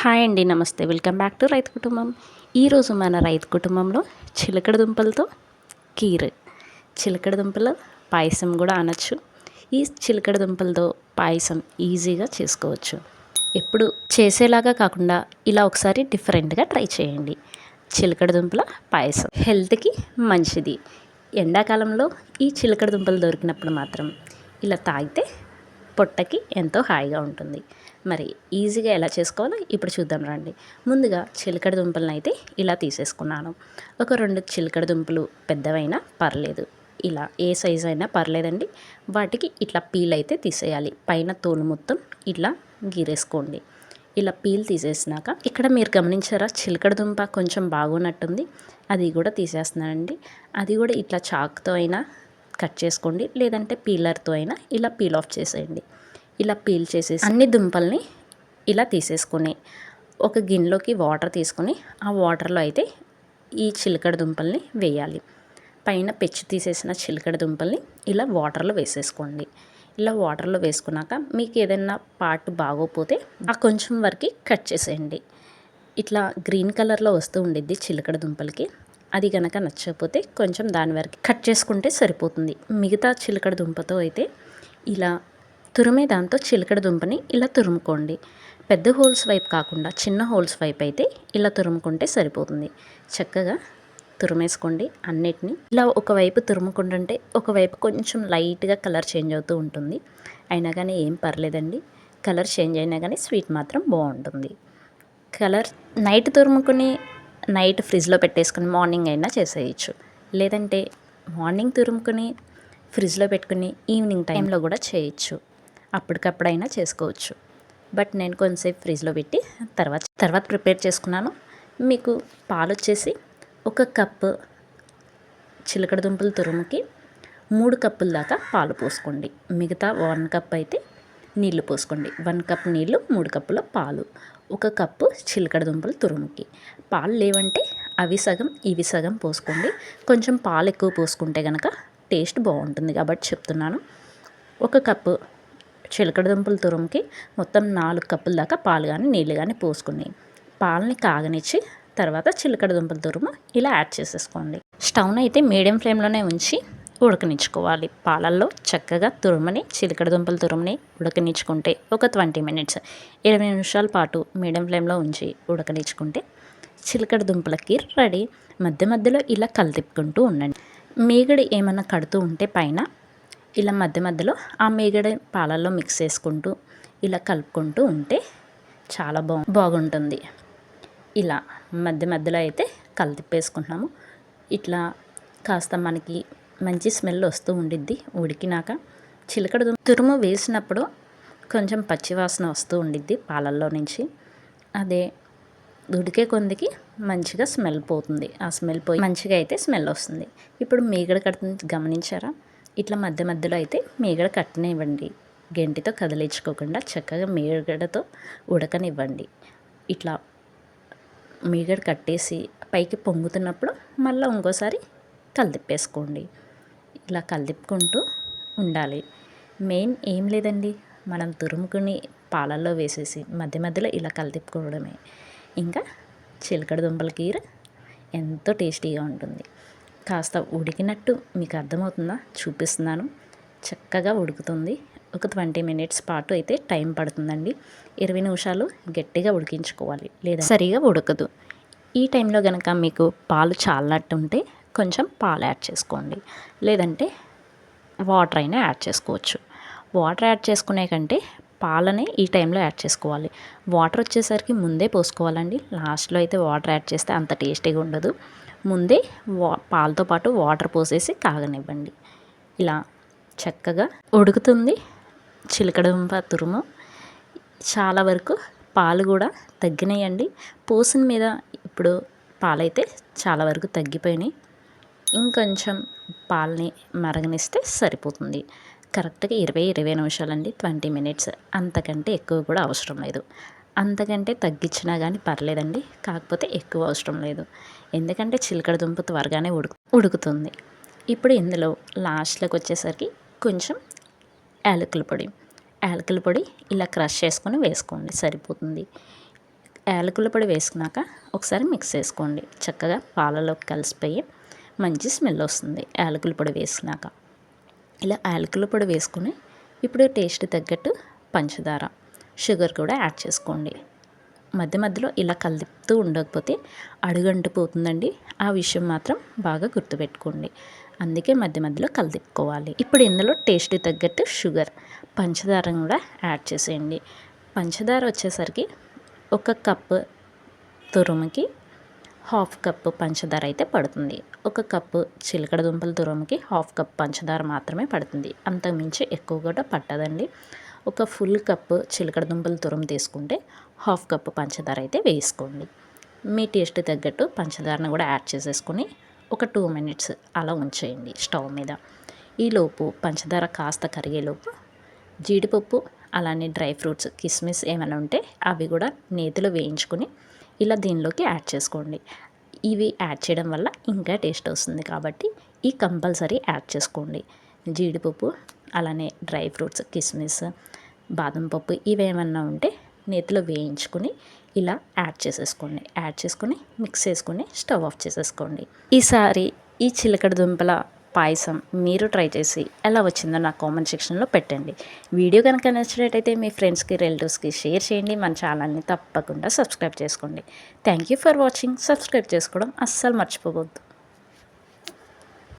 Hi అండి నమస్తే. Welcome back to రైతు కుటుంబం. ఈరోజు మన రైతు కుటుంబంలో చిలకడ దుంపలతో కీర్. చిలకడ దుంపలు పాయసం కూడా అనొచ్చు. ఈ చిలకడ దుంపలతో పాయసం ఈజీగా చేసుకోవచ్చు. ఎప్పుడు చేసేలాగా కాకుండా ఇలా ఒకసారి డిఫరెంట్గా ట్రై చేయండి. చిలకడ దుంపల పాయసం హెల్త్కి మంచిది. ఎండాకాలంలో ఈ చిలకడ దుంపలు దొరికినప్పుడు మాత్రం ఇలా తాగితే పొట్టకి ఎంతో హాయిగా ఉంటుంది. మరి ఈజీగా ఎలా చేసుకోవాలో ఇప్పుడు చూద్దాం రండి. ముందుగా చిలకడ దుంపలను అయితే ఇలా తీసేసుకున్నాను. ఒక రెండు చిలకడ దుంపలు పెద్దవైనా పర్లేదు. ఇలా ఏ సైజ్ అయినా పర్లేదండి. వాటికి ఇట్లా పీల్ అయితే తీసేయాలి. పైన తోలు మొత్తం ఇట్లా గీరేసుకోండి. ఇలా పీల్ తీసేసినాక ఇక్కడ మీరు గమనించారా? చిలకడ దుంప కొంచెం బాగున్నట్టుంది. అది కూడా తీసేస్తున్నానండి. అది కూడా ఇట్లా చాక్తో అయినా కట్ చేసుకోండి. లేదంటే పీలర్తో అయినా ఇలా పీల్ ఆఫ్ చేసేయండి. ఇలా పీల్ చేసేసి అన్ని దుంపల్ని ఇలా తీసేసుకొని ఒక గిన్నెలోకి వాటర్ తీసుకొని ఆ వాటర్లో అయితే ఈ చిలకడ దుంపల్ని వేయాలి. పైన పెచ్చు తీసేసిన చిలకడ దుంపల్ని ఇలా వాటర్లో వేసేసుకోండి. ఇలా వాటర్లో వేసుకున్నాక మీకు ఏదైనా పార్ట్ బాగోపోతే ఆ కొంచెం వరకు కట్ చేసేయండి. ఇట్లా గ్రీన్ కలర్లో వస్తూ ఉండిద్ది చిలకడ దుంపలకి. అది కనుక నచ్చకపోతే కొంచెం దాని వరకు కట్ చేసుకుంటే సరిపోతుంది. మిగతా చిలకడ దుంపతో అయితే ఇలా తురిమే దాంతో చిలకడ దుంపని ఇలా తురుముకోండి. పెద్ద హోల్స్ వైపు కాకుండా చిన్న హోల్స్ వైపు అయితే ఇలా తురుముకుంటే సరిపోతుంది. చక్కగా తురిమేసుకోండి అన్నిటిని. ఇలా ఒకవైపు తురుముకుంటుంటే ఒకవైపు కొంచెం లైట్గా కలర్ చేంజ్ అవుతూ ఉంటుంది. అయినా కానీ ఏం పర్లేదండి. కలర్ చేంజ్ అయినా కానీ స్వీట్ మాత్రం బాగుంటుంది. కలర్ నైట్ తురుముకుని నైట్ ఫ్రిడ్జ్లో పెట్టేసుకుని మార్నింగ్ అయినా చేసేయచ్చు. లేదంటే మార్నింగ్ తురుముకుని ఫ్రిడ్జ్లో పెట్టుకుని ఈవినింగ్ టైంలో కూడా చేయొచ్చు. అప్పటికప్పుడైనా చేసుకోవచ్చు. బట్ నేను కొంచెంసేపు ఫ్రిడ్జ్లో పెట్టి తర్వాత తర్వాత ప్రిపేర్ చేసుకున్నాను. మీకు పాలు వచ్చేసి ఒక కప్పు చిలకడ దుంపలు తురుముకి మూడు కప్పుల దాకా పాలు పోసుకోండి. మిగతా వన్ కప్ అయితే నీళ్ళు పోసుకోండి. వన్ కప్ నీళ్ళు మూడు కప్పుల పాలు. ఒక కప్పు చిలకడ దుంపలు తురుముకి. పాలు లేవంటే అవి సగం ఇవి సగం పోసుకోండి. కొంచెం పాలు ఎక్కువ పోసుకుంటే కనుక టేస్ట్ బాగుంటుంది కాబట్టి చెప్తున్నాను. ఒక కప్పు చిలకడ దుంపలు తురుముకి మొత్తం నాలుగు కప్పుల దాకా పాలు కానీ నీళ్ళు కానీ పోసుకుని పాలని కాగనిచ్చి తర్వాత చిలకడ దుంపల తురుము ఇలా యాడ్ చేసేసుకోండి. స్టవ్ని అయితే మీడియం ఫ్లేమ్లోనే ఉంచి ఉడకనిచ్చుకోవాలి. పాలల్లో చక్కగా తురుమని చిలకడ దుంపలు తురుమని ఉడకనించుకుంటే ఒక ట్వంటీ మినిట్స్ ఇరవై నిమిషాల పాటు మీడియం ఫ్లేమ్లో ఉంచి ఉడకనించుకుంటే చిలకడ దుంపలకి రెడీ. మధ్య మధ్యలో ఇలా కలితిప్పుకుంటూ ఉండండి. మీగడ ఏమైనా కడుతూ ఉంటే పైన ఇలా మధ్య మధ్యలో ఆ మీగడ పాలల్లో మిక్స్ చేసుకుంటూ ఇలా కలుపుకుంటూ ఉంటే చాలా బాగు బాగుంటుంది. ఇలా మధ్య మధ్యలో అయితే కలిపేసుకుంటున్నాము ఇట్లా కాస్త మనకి మంచి స్మెల్ వస్తూ ఉండిద్ది ఉడికినాక చిలకడ తురుము వేసినప్పుడు కొంచెం పచ్చివాసన వస్తూ ఉండిద్ది పాలల్లో నుంచి. అదే ఉడికే కొందికి మంచిగా స్మెల్ పోతుంది. ఆ స్మెల్ పోయి మంచిగా అయితే స్మెల్ వస్తుంది. ఇప్పుడు మీగడ కడుతుంది గమనించారా? ఇట్లా మధ్య మధ్యలో అయితే మీగడ కట్టనివ్వండి. గెంటితో కదిలించుకోకుండా చక్కగా మీగడతో ఉడకనివ్వండి. ఇట్లా మీగడ కట్టేసి పైకి పొంగుతున్నప్పుడు మళ్ళీ ఇంకోసారి కలిదిప్పేసుకోండి ఇలా కలుపుకుంటూ ఉండాలి. మెయిన్ ఏం లేదండి. మనం తురుముకుని పాలల్లో వేసేసి మధ్య మధ్యలో ఇలా కలిదిప్పుకోవడమే ఇంకా చిలకడ దుంపల కీర ఎంతో టేస్టీగా ఉంటుంది. కాస్త ఉడికినట్టు మీకు అర్థమవుతుందా? చూపిస్తున్నాను. చక్కగా ఉడుకుతుంది. ఒక ట్వంటీ మినిట్స్ పాటు అయితే టైం పడుతుందండి. ఇరవై నిమిషాలు గట్టిగా ఉడికించుకోవాలి. లేదా సరిగా ఉడకదు. ఈ టైంలో కనుక మీకు పాలు చాలినట్టు ఉంటే కొంచెం పాలు యాడ్ చేసుకోండి. లేదంటే వాటర్ అయినా యాడ్ చేసుకోవచ్చు. వాటర్ యాడ్ చేసుకునే కంటే పాలని ఈ టైంలో యాడ్ చేసుకోవాలి. వాటర్ వచ్చేసరికి ముందే పోసుకోవాలండి. లాస్ట్లో అయితే వాటర్ యాడ్ చేస్తే అంత టేస్టీగా ఉండదు. ముందే వా పాలతో పాటు వాటర్ పోసేసి కాగనివ్వండి ఇలా చక్కగా ఉడుకుతుంది చిలకడంప తురుము. చాలా వరకు పాలు కూడా తగ్గినాయండి. పోసిన మీద ఇప్పుడు పాలైతే చాలా వరకు తగ్గిపోయినాయి. ఇంకొంచెం పాలని మరగనిస్తే సరిపోతుంది. కరెక్ట్గా ఇరవై ఇరవై నిమిషాలండి ట్వంటీ మినిట్స్. అంతకంటే ఎక్కువ కూడా అవసరం లేదు. అంతకంటే తగ్గించినా కానీ పర్లేదండి కాకపోతే ఎక్కువ అవసరం లేదు. ఎందుకంటే చిలకడ దుంప త్వరగానే ఉడుకు ఉడుకుతుంది. ఇప్పుడు ఇందులో లాస్ట్లోకి వచ్చేసరికి కొంచెం యాలకుల పొడి. యాలకుల పొడి ఇలా క్రష్ చేసుకొని వేసుకోండి సరిపోతుంది. యాలకుల పొడి వేసుకున్నాక ఒకసారి మిక్స్ చేసుకోండి. చక్కగా పాలలోకి కలిసిపోయి మంచి స్మెల్ వస్తుంది యాలకుల పొడి వేసినాక. ఇలా యాలకుల పొడి వేసుకుని ఇప్పుడు టేస్ట్ తగ్గట్టు పంచదార షుగర్ కూడా యాడ్ చేసుకోండి. మధ్య మధ్యలో ఇలా కలుపుతూ ఉండకపోతే అడుగంటిపోతుందండి. ఆ విషయం మాత్రం బాగా గుర్తుపెట్టుకోండి. అందుకే మధ్య మధ్యలో కలిపుకోవాలి. ఇప్పుడు ఇందులో టేస్ట్ తగ్గట్టు షుగర్ పంచదార కూడా యాడ్ చేసేయండి. పంచదార వచ్చేసరికి ఒక కప్పు తురుముకి హాఫ్ కప్పు పంచదార అయితే పడుతుంది. ఒక కప్పు చిలకడ దుంపల తురుముకి హాఫ్ కప్ పంచదార మాత్రమే పడుతుంది. అంతకుమించి ఎక్కువ కూడా పట్టదండి. ఒక ఫుల్ కప్పు చిలకడ దుంపల తురుము తీసుకుంటే హాఫ్ కప్పు పంచదార అయితే వేసుకోండి. మీ టేస్ట్ తగ్గట్టు పంచదారను కూడా యాడ్ చేసేసుకొని ఒక టూ మినిట్స్ అలా ఉంచేయండి స్టవ్ మీద. ఈలోపు పంచదార కాస్త కరిగేలోపు జీడిపప్పు అలానే డ్రై ఫ్రూట్స్ కిస్మిస్ ఏమైనా ఉంటే అవి కూడా నేతిలో వేయించుకొని ఇలా దీనిలోకి యాడ్ చేసుకోండి. ఇవి యాడ్ చేయడం వల్ల ఇంకా టేస్ట్ వస్తుంది కాబట్టి ఈ కంపల్సరీ యాడ్ చేసుకోండి. జీడిపప్పు అలానే డ్రై ఫ్రూట్స్ కిస్మిస్ బాదం పప్పు ఇవేమన్నా ఉంటే నేతిలో వేయించుకొని ఇలా యాడ్ చేసేసుకోండి. యాడ్ చేసుకొని మిక్స్ చేసుకొని స్టవ్ ఆఫ్ చేసేసుకోండి. ఈసారి ఈ చిలకడ దుంపల పాయసం మీరు ట్రై చేసి ఎలా వచ్చిందో నా కామెంట్ సెక్షన్లో పెట్టండి. వీడియో కనుక నచ్చినట్టయితే మీ ఫ్రెండ్స్కి రిలేటివ్స్కి షేర్ చేయండి. మన ఛానల్ని తప్పకుండా సబ్స్క్రైబ్ చేసుకోండి. Thank you for watching. Subscribe చేసుకోవడం అస్సలు మర్చిపోవద్దు.